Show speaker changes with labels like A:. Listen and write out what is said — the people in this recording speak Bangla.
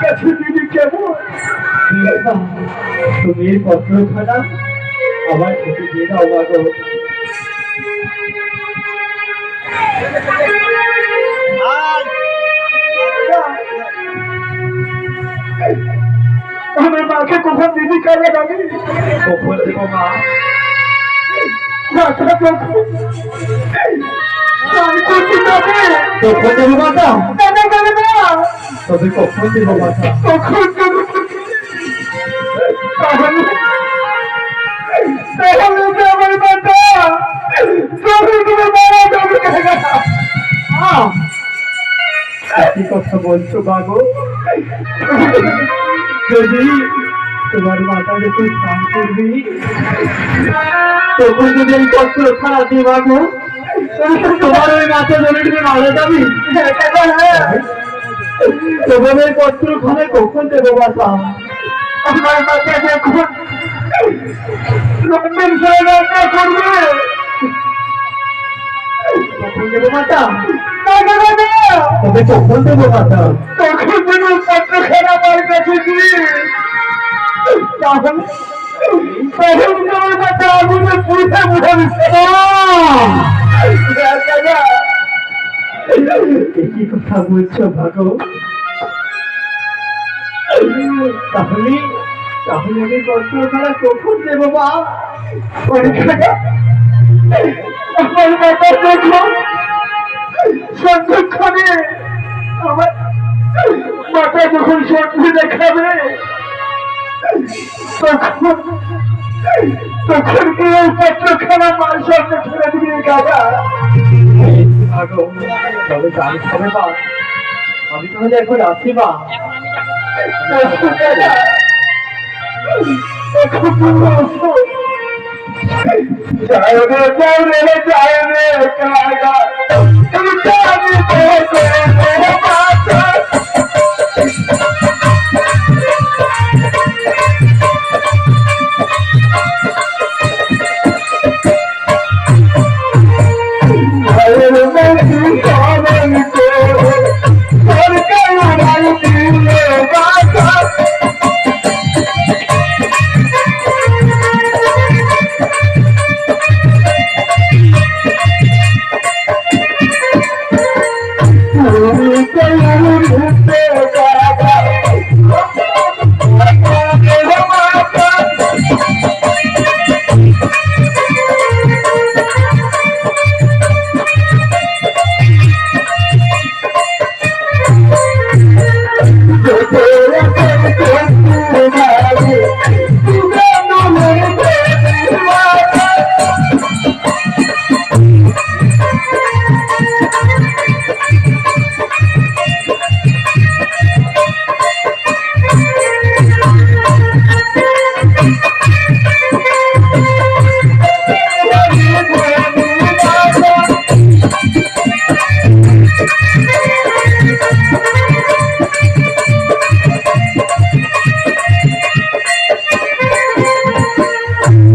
A: কাছে দিদি কেমন?
B: তুমি পত্রখানা আমার হাতে দিয়ে দাও মাগো
A: আমার মাকে কখন দিদি কালে আমি
B: কখন দেবো মা?
A: মাথা কখন? আমি করতে
B: কখন দেবো
A: যাবে না
B: তবে কখন দেবো
A: কখন আমার মাথা তুমি মারা যাবে।
B: আহ! কি কথা বলছো বাগো যদি তোমার মাথা যখন স্নান করবি তখন যদি এই পত্র খারাপ দিয়ে বাগো তোমার ওই মাথা ধরে তুমি মারা যাবি? তোমার ওই কখন দেবো মাথা
A: আমার করবে।
B: কখন দেবো তবে কখন দেবো মাথা
A: তখন যেন পত্র খেলা আমার কাছে দিয়ে আগুনে
B: কথা বলছো ভাগো তাহলে তাহলে আমি পত্র খানা কখন দেবো মা?
A: পরীক্ষাটা? সন্ধ্যক্ষণে দেখাবে, তখন তখন কি ওই পত্রখানা মার ফেলে দিবি গাদা
B: তবে জানিস হবে মা আমি তাহলে এখন আসি মা
A: যায় রে যায় রে যায় கொள்ளும்